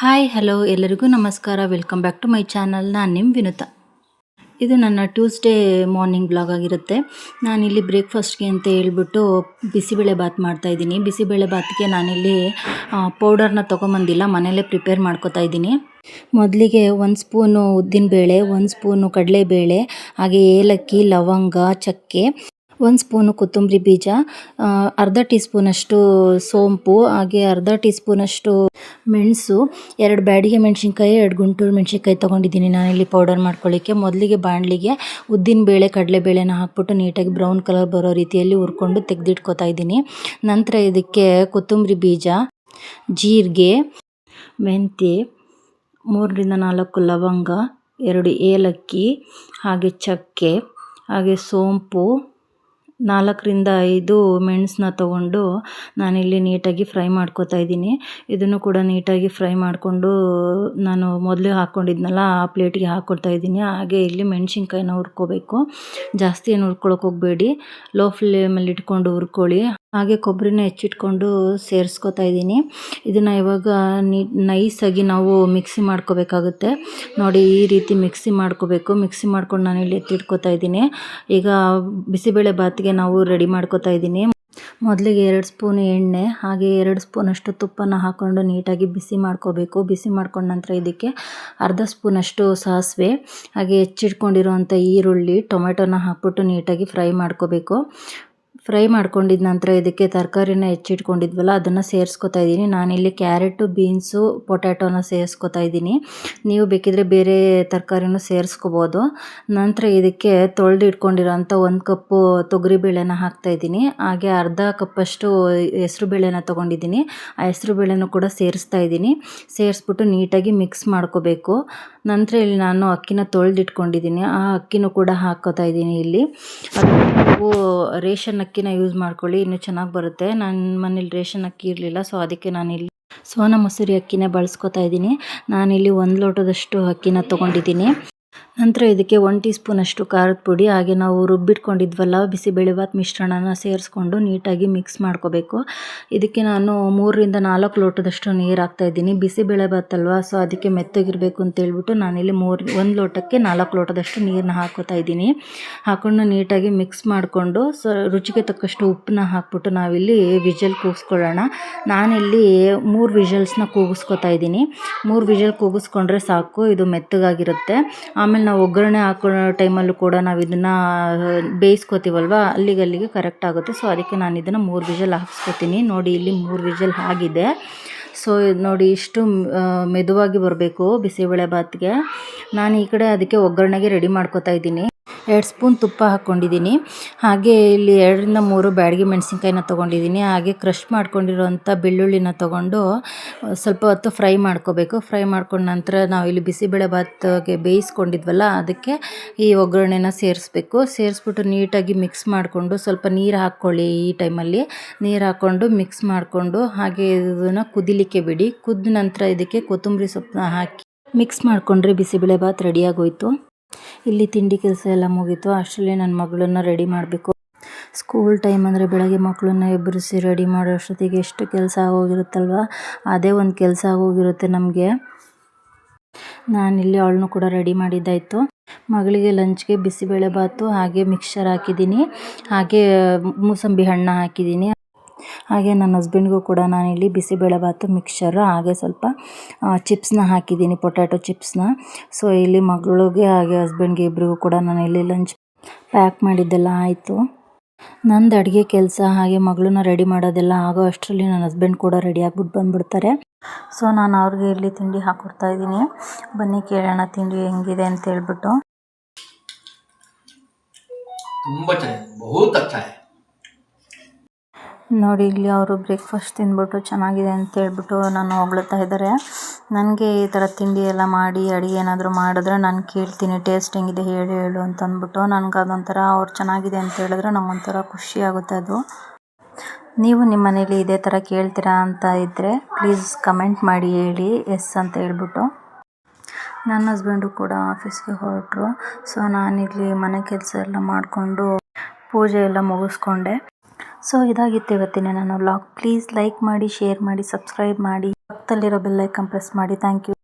Hi hello ಎಲ್ಲರಿಗೂ ನಮಸ್ಕಾರ. Welcome back to my channel ನಾನು ನಿಮ್ಮ ವಿನುತ. ಇದು ನನ್ನ ಟ್ಯೂಸ್ಡೇ ಮಾರ್ನಿಂಗ್ ಬ್ಲಾಗ್ ಆಗಿರುತ್ತೆ. ನಾನಿಲ್ಲಿ ಬ್ರೇಕ್ಫಾಸ್ಟ್ಗೆ ಅಂತ ಹೇಳ್ಬಿಟ್ಟು ಬಿಸಿಬೇಳೆ ಬಾತ್ ಮಾಡ್ತಾಯಿದ್ದೀನಿ ಬಿಸಿಬೇಳೆ ಬಾತ್ಗೆ ನಾನಿಲ್ಲಿ ಪೌಡರ್ನ ತೊಗೊಂಬಂದಿಲ್ಲ. ಮನೆಯಲ್ಲೇ ಪ್ರಿಪೇರ್ ಮಾಡ್ಕೋತಾ ಇದ್ದೀನಿ. ಮೊದಲಿಗೆ ಒಂದು ಸ್ಪೂನು ಉದ್ದಿನಬೇಳೆ, ಒಂದು ಸ್ಪೂನು ಕಡಲೆಬೇಳೆ, ಹಾಗೆ ಏಲಕ್ಕಿ, ಲವಂಗ, ಚಕ್ಕೆ. ಒಂದು ಸ್ಪೂನು ಕೊತ್ತಂಬರಿ ಬೀಜ ಅರ್ಧ ಟೀ ಸ್ಪೂನಷ್ಟು ಸೋಂಪು, ಹಾಗೆ ಅರ್ಧ ಟೀ ಸ್ಪೂನಷ್ಟು ಮೆಣಸು, ಎರಡು ಬ್ಯಾಡಿಗೆ ಮೆಣಸಿನ್ಕಾಯಿ, ಎರಡು ಗುಂಟೂರು ಮೆಣಸಿನ್ಕಾಯಿ ತೊಗೊಂಡಿದ್ದೀನಿ ನಾನಿಲ್ಲಿ ಪೌಡರ್ ಮಾಡ್ಕೊಳ್ಳಿಕ್ಕೆ. ಮೊದಲಿಗೆ ಬಾಣಲಿಗೆ ಕಡಲೆ ಕಡಲೆಬೇಳೆನ ಹಾಕ್ಬಿಟ್ಟು ನೀಟಾಗಿ ಬ್ರೌನ್ ಕಲರ್ ಬರೋ ರೀತಿಯಲ್ಲಿ ಹುರ್ಕೊಂಡು ತೆಗೆದಿಟ್ಕೋತಾ ಇದ್ದೀನಿ. ನಂತರ ಇದಕ್ಕೆ ಕೊತ್ತಂಬರಿ ಬೀಜ, ಜೀರಿಗೆ, ಮೆಂತ್ಯ, ಮೂರರಿಂದ ನಾಲ್ಕು ಲವಂಗ, ಎರಡು ಏಲಕ್ಕಿ, ಹಾಗೆ ಚಕ್ಕೆ, ಹಾಗೆ ಸೋಂಪು ನಾಲ್ಕರಿಂದ ಐದು ಮೆಣಸನ್ನ ತೊಗೊಂಡು ನಾನಿಲ್ಲಿ ನೀಟಾಗಿ ಫ್ರೈ ಮಾಡ್ಕೋತಾ ಇದ್ದೀನಿ. ಇದನ್ನು ಕೂಡ ನೀಟಾಗಿ ಫ್ರೈ ಮಾಡಿಕೊಂಡು ನಾನು ಮೊದಲೇ ಹಾಕ್ಕೊಂಡಿದ್ನಲ್ಲ ಆ ಪ್ಲೇಟಿಗೆ ಹಾಕ್ಕೊಡ್ತಾ ಇದ್ದೀನಿ. ಹಾಗೆ ಇಲ್ಲಿ ಮೆಣಸಿನ್ಕಾಯಿನ ಹುರ್ಕೋಬೇಕು. ಜಾಸ್ತಿ ಏನು ಹುರ್ಕೊಳಕ್ಕೆ ಹೋಗಬೇಡಿ. ಲೋ ಫ್ಲೇಮಲ್ಲಿ ಇಟ್ಕೊಂಡು ಹುರ್ಕೊಳ್ಳಿ. ಹಾಗೆ ಕೊಬ್ಬರಿನ ಹೆಚ್ಚಿಟ್ಕೊಂಡು ಸೇರಿಸ್ಕೊತಾ ಇದ್ದೀನಿ. ಇದನ್ನು ಇವಾಗ ನೈಸಾಗಿ ನಾವು ಮಿಕ್ಸಿ ಮಾಡ್ಕೋಬೇಕಾಗುತ್ತೆ. ನೋಡಿ, ಈ ರೀತಿ ಮಿಕ್ಸಿ ಮಾಡ್ಕೋಬೇಕು. ಮಿಕ್ಸಿ ಮಾಡ್ಕೊಂಡು ನಾನು ಇಲ್ಲಿ ಎತ್ತಿಟ್ಕೋತಾ ಇದ್ದೀನಿ. ಈಗ ಬಿಸಿಬೇಳೆ ಬಾತಿಗೆ ನಾವು ರೆಡಿ ಮಾಡ್ಕೋತಾ ಇದ್ದೀನಿ. ಮೊದಲಿಗೆ ಎರಡು ಸ್ಪೂನ್ ಎಣ್ಣೆ, ಹಾಗೆ ಎರಡು ಸ್ಪೂನಷ್ಟು ತುಪ್ಪನ ಹಾಕ್ಕೊಂಡು ನೀಟಾಗಿ ಬಿಸಿ ಮಾಡ್ಕೋಬೇಕು. ಬಿಸಿ ಮಾಡ್ಕೊಂಡ ನಂತರ ಇದಕ್ಕೆ ಅರ್ಧ ಸ್ಪೂನಷ್ಟು ಸಾಸಿವೆ, ಹಾಗೆ ಹೆಚ್ಚಿಟ್ಕೊಂಡಿರುವಂಥ ಈರುಳ್ಳಿ, ಟೊಮೆಟೊನ ಹಾಕ್ಬಿಟ್ಟು ನೀಟಾಗಿ ಫ್ರೈ ಮಾಡ್ಕೋಬೇಕು. ಫ್ರೈ ಮಾಡ್ಕೊಂಡಿದ ನಂತರ ಇದಕ್ಕೆ ತರಕಾರಿನ ಹೆಚ್ಚಿಟ್ಕೊಂಡಿದ್ವಲ್ಲ, ಅದನ್ನು ಸೇರಿಸ್ಕೊತಾ ಇದ್ದೀನಿ. ನಾನಿಲ್ಲಿ ಕ್ಯಾರೆಟು, ಬೀನ್ಸು, ಪೊಟ್ಯಾಟೋನ ಸೇರಿಸ್ಕೊತಾ ಇದ್ದೀನಿ. ನೀವು ಬೇಕಿದ್ರೆ ಬೇರೆ ತರಕಾರಿನೂ ಸೇರಿಸ್ಕೋಬೋದು. ನಂತರ ಇದಕ್ಕೆ ತೊಳೆದು ಇಟ್ಕೊಂಡಿರೋಂಥ ಒಂದು ಕಪ್ಪು ತೊಗರಿಬೇಳೆನ ಹಾಕ್ತಾ ಇದ್ದೀನಿ. ಹಾಗೆ ಅರ್ಧ ಕಪ್ಪಷ್ಟು ಹೆಸ್ರು ಬೇಳೆನ ತೊಗೊಂಡಿದ್ದೀನಿ. ಆ ಹೆಸರು ಬೇಳೆನೂ ಕೂಡ ಸೇರಿಸ್ತಾ ಇದ್ದೀನಿ. ಸೇರಿಸ್ಬಿಟ್ಟು ನೀಟಾಗಿ ಮಿಕ್ಸ್ ಮಾಡ್ಕೋಬೇಕು. ನಂತರ ಇಲ್ಲಿ ನಾನು ಅಕ್ಕಿನ ತೊಳೆದಿಟ್ಕೊಂಡಿದ್ದೀನಿ. ಆ ಅಕ್ಕಿನೂ ಕೂಡ ಹಾಕ್ಕೋತಾ ಇದ್ದೀನಿ ಇಲ್ಲಿ. ನೀವು ರೇಷನ್ ಅಕ್ಕಿನ ಯೂಸ್ ಮಾಡ್ಕೊಳ್ಳಿ, ಇನ್ನೂ ಚೆನ್ನಾಗಿ ಬರುತ್ತೆ. ನನ್ನ ಮನೇಲಿ ರೇಷನ್ ಅಕ್ಕಿ ಇರಲಿಲ್ಲ ಸೊ ಅದಕ್ಕೆ ನಾನಿಲ್ಲಿ ಸೋನಾ ಮಸೂರಿ ಅಕ್ಕಿನೇ ಬಳಸ್ಕೊತಾ ಇದ್ದೀನಿ. ನಾನಿಲ್ಲಿ ಒಂದು ಲೋಟದಷ್ಟು ಅಕ್ಕಿನ ತೊಗೊಂಡಿದ್ದೀನಿ. ನಂತರ ಇದಕ್ಕೆ ಒನ್ ಟೀ ಸ್ಪೂನಷ್ಟು ಖಾರದ ಪುಡಿ, ಹಾಗೆ ನಾವು ರುಬ್ಬಿಟ್ಕೊಂಡಿದ್ವಲ್ಲ ಬಿಸಿಬೇಳೆಭಾತ್ ಮಿಶ್ರಣನ ಸೇರಿಸ್ಕೊಂಡು ನೀಟಾಗಿ ಮಿಕ್ಸ್ ಮಾಡ್ಕೋಬೇಕು. ಇದಕ್ಕೆ ನಾನು ಮೂರರಿಂದ ನಾಲ್ಕು ಲೋಟದಷ್ಟು ನೀರು ಹಾಕ್ತಾ ಇದ್ದೀನಿ. ಬಿಸಿಬೇಳೆಭಾತ್ ಅಲ್ವಾ ಸೊ ಅದಕ್ಕೆ ಮೆತ್ತಗಿರಬೇಕು ಅಂತ ಹೇಳ್ಬಿಟ್ಟು ನಾನಿಲ್ಲಿ ಮೂರು, ಒಂದು ಲೋಟಕ್ಕೆ ನಾಲ್ಕು ಲೋಟದಷ್ಟು ನೀರನ್ನ ಹಾಕೋತಾ ಇದ್ದೀನಿ. ಹಾಕೊಂಡು ನೀಟಾಗಿ ಮಿಕ್ಸ್ ಮಾಡಿಕೊಂಡು, ಸೊ ರುಚಿಗೆ ತಕ್ಕಷ್ಟು ಉಪ್ಪನ್ನ ಹಾಕ್ಬಿಟ್ಟು ನಾವಿಲ್ಲಿ ವಿಜಲ್ ಕೂಗಿಸ್ಕೊಳ್ಳೋಣ. ನಾನಿಲ್ಲಿ ಮೂರು ವಿಜಲ್ಸ್ನ ಕೂಗಿಸ್ಕೊತಾ ಇದ್ದೀನಿ. ಮೂರು ವಿಜಲ್ ಕೂಗಿಸ್ಕೊಂಡ್ರೆ ಸಾಕು, ಇದು ಮೆತ್ತಗಾಗಿರುತ್ತೆ. ಆಮೇಲೆ ನಾವು ಒಗ್ಗರಣೆ ಹಾಕೋ ಟೈಮಲ್ಲೂ ಕೂಡ ನಾವು ಇದನ್ನು ಬೇಯಿಸ್ಕೊತೀವಲ್ವ? ಅಲ್ಲಿಗಲ್ಲಿಗೆ ಕರೆಕ್ಟ್ ಆಗುತ್ತೆ. ಸೊ ಅದಕ್ಕೆ ನಾನು ಇದನ್ನು ಮೂರು ವಿಜಲ್ ಹಾಕ್ಸ್ಕೊತೀನಿ. ನೋಡಿ, ಇಲ್ಲಿ ಮೂರು ವಿಜಲ್ ಆಗಿದೆ. ಸೊ ನೋಡಿ, ಇಷ್ಟು ಮೆದುವಾಗಿ ಬರಬೇಕು ಬಿಸಿಬೇಳೆ ಭಾತ್ಗೆ ನಾನು ಈ ಕಡೆ ಅದಕ್ಕೆ ಒಗ್ಗರಣೆಗೆ ರೆಡಿ ಮಾಡ್ಕೊತಾ ಇದ್ದೀನಿ. ಎರಡು ಸ್ಪೂನ್ ತುಪ್ಪ ಹಾಕ್ಕೊಂಡಿದ್ದೀನಿ. ಹಾಗೆ ಇಲ್ಲಿ ಎರಡರಿಂದ ಮೂರು ಬ್ಯಾಡಗಿ ಮೆಣಸಿನ್ಕಾಯಿನ ತೊಗೊಂಡಿದ್ದೀನಿ. ಹಾಗೆ ಕ್ರಷ್ ಮಾಡ್ಕೊಂಡಿರೋಂಥ ಬೆಳ್ಳುಳ್ಳಿನ ತೊಗೊಂಡು ಸ್ವಲ್ಪ ಹೊತ್ತು ಫ್ರೈ ಮಾಡ್ಕೋಬೇಕು. ಫ್ರೈ ಮಾಡ್ಕೊಂಡ ನಂತರ ನಾವು ಇಲ್ಲಿ ಬಿಸಿಬೇಳೆ ಭಾತ್ಗೆ ಬೇಯಿಸ್ಕೊಂಡಿದ್ವಲ್ಲ, ಅದಕ್ಕೆ ಈ ಒಗ್ಗರಣೆನ ಸೇರಿಸ್ಬೇಕು. ಸೇರಿಸ್ಬಿಟ್ಟು ನೀಟಾಗಿ ಮಿಕ್ಸ್ ಮಾಡಿಕೊಂಡು ಸ್ವಲ್ಪ ನೀರು ಹಾಕ್ಕೊಳ್ಳಿ ಈ ಟೈಮಲ್ಲಿ. ನೀರು ಹಾಕ್ಕೊಂಡು ಮಿಕ್ಸ್ ಮಾಡಿಕೊಂಡು ಹಾಗೆ ಇದನ್ನು ಕುದಿಲಿಕ್ಕೆ ಬಿಡಿ. ಕುದ್ದ ನಂತರ ಇದಕ್ಕೆ ಕೊತ್ತಂಬರಿ ಸೊಪ್ಪನ್ನ ಹಾಕಿ ಮಿಕ್ಸ್ ಮಾಡಿಕೊಂಡ್ರೆ ಬಿಸಿಬೇಳೆ ಭಾತ್ ರೆಡಿಯಾಗೋಯ್ತು ಇಲ್ಲಿ ತಿಂಡಿ ಕೆಲಸ ಎಲ್ಲ ಮುಗೀತು. ಅಷ್ಟರಲ್ಲಿ ನನ್ನ ಮಗಳನ್ನ ರೆಡಿ ಮಾಡಬೇಕು. ಸ್ಕೂಲ್ ಟೈಮ್ ಅಂದರೆ ಬೆಳಗ್ಗೆ ಮಕ್ಕಳನ್ನ ಎಬ್ಬರಿಸಿ ರೆಡಿ ಮಾಡೋ ಅಷ್ಟೊತ್ತಿಗೆ ಎಷ್ಟು ಕೆಲಸ ಆಗೋಗಿರುತ್ತಲ್ವ? ಅದೇ ಒಂದು ಕೆಲಸ ಆಗೋಗಿರುತ್ತೆ ನಮಗೆ. ನಾನಿಲ್ಲಿ ಅವಳನ್ನು ಕೂಡ ರೆಡಿ ಮಾಡಿದ್ದಾಯಿತು. ಮಗಳಿಗೆ ಲಂಚ್ಗೆ ಬಿಸಿಬೇಳೆ ಭಾತು ಹಾಗೆ ಮಿಕ್ಸ್ಚರ್ ಹಾಕಿದ್ದೀನಿ. ಹಾಗೆ ಮೂಸಂಬಿ ಹಣ್ಣು ಹಾಕಿದ್ದೀನಿ. ಹಾಗೆ ನನ್ನ ಹಸ್ಬೆಂಡ್ಗೂ ಕೂಡ ನಾನಿಲ್ಲಿ ಬಿಸಿಬೇಳೆ ಭಾತು ಮಿಕ್ಸ್ಚರ್ ಹಾಗೆ ಸ್ವಲ್ಪ ಚಿಪ್ಸ್ನ ಹಾಕಿದ್ದೀನಿ ಪೊಟ್ಯಾಟೊ ಚಿಪ್ಸ್ನ ಸೊ ಇಲ್ಲಿ ಮಗಳಿಗೆ ಹಾಗೆ ಹಸ್ಬೆಂಡ್ಗೆ ಇಬ್ಬರಿಗೂ ಕೂಡ ನಾನು ಇಲ್ಲಿ ಲಂಚ್ ಪ್ಯಾಕ್ ಮಾಡಿದ್ದೆಲ್ಲ ಆಯಿತು. ನಂದು ಅಡುಗೆ ಕೆಲಸ, ಹಾಗೆ ಮಗಳನ್ನ ರೆಡಿ ಮಾಡೋದೆಲ್ಲ ಆಗೋ ಅಷ್ಟರಲ್ಲಿ ನನ್ನ ಹಸ್ಬೆಂಡ್ ಕೂಡ ರೆಡಿ ಆಗ್ಬಿಟ್ಟು ಬಂದುಬಿಡ್ತಾರೆ. ಸೊ ನಾನು ಅವ್ರಿಗೆ ಇಲ್ಲಿ ತಿಂಡಿ ಹಾಕ್ಕೊಡ್ತಾ ಇದ್ದೀನಿ. ಬನ್ನಿ ಕೇಳೋಣ ತಿಂಡಿ ಹೆಂಗಿದೆ ಅಂತ ಹೇಳ್ಬಿಟ್ಟು. ತುಂಬ ಚೆನ್ನಾಗಿದೆ ಬಹುತ है ನೋಡಿ, ಇಲ್ಲಿ ಅವರು ಬ್ರೇಕ್ಫಾಸ್ಟ್ ತಿಂದ್ಬಿಟ್ಟು ಚೆನ್ನಾಗಿದೆ ಅಂತ ಹೇಳ್ಬಿಟ್ಟು ನಾನು ಹೊಗಳ್ತಾ ಇದ್ದಾರೆ. ನನಗೆ ಈ ಥರ ತಿಂಡಿ ಎಲ್ಲ ಮಾಡಿ, ಅಡುಗೆ ಏನಾದರೂ ಮಾಡಿದ್ರೆ ನಾನು ಕೇಳ್ತೀನಿ ಟೇಸ್ಟ್ ಹೆಂಗಿದೆ ಹೇಳು ಹೇಳು ಅಂತ ಅಂದ್ಬಿಟ್ಟು ನನಗೆ ಅದೊಂಥರ ಅವ್ರು ಚೆನ್ನಾಗಿದೆ ಅಂತ ಹೇಳಿದ್ರೆ ನಂಗೊಂಥರ ಖುಷಿ ಆಗುತ್ತೆ ಅದು. ನೀವು ನಿಮ್ಮ ಮನೇಲಿ ಇದೇ ಥರ ಕೇಳ್ತೀರಾ ಅಂತ ಇದ್ದರೆ ಪ್ಲೀಸ್ ಕಮೆಂಟ್ ಮಾಡಿ ಹೇಳಿ ಎಸ್ ಅಂತ ಹೇಳ್ಬಿಟ್ಟು. ನನ್ನ ಹಸ್ಬೆಂಡು ಕೂಡ ಆಫೀಸ್ಗೆ ಹೊರಟರು ಸೊ ನಾನಿಲ್ಲಿ ಮನೆ ಕೆಲಸ ಎಲ್ಲ ಮಾಡಿಕೊಂಡು ಪೂಜೆ ಎಲ್ಲ ಮುಗಿಸ್ಕೊಂಡೆ. ಸೊ ಇದಾಗಿತ್ತು ಇವತ್ತಿನ ನಾನು ವ್ಲಾಗ್ ಪ್ಲೀಸ್ ಲೈಕ್ ಮಾಡಿ ಶೇರ್ ಮಾಡಿ ಸಬ್ಸ್ಕ್ರೈಬ್ ಮಾಡಿ. ಪಕ್ಕದಲ್ಲಿರೋ ಬೆಲ್ಲೈಕನ್ ಪ್ರೆಸ್ ಮಾಡಿ. Thank you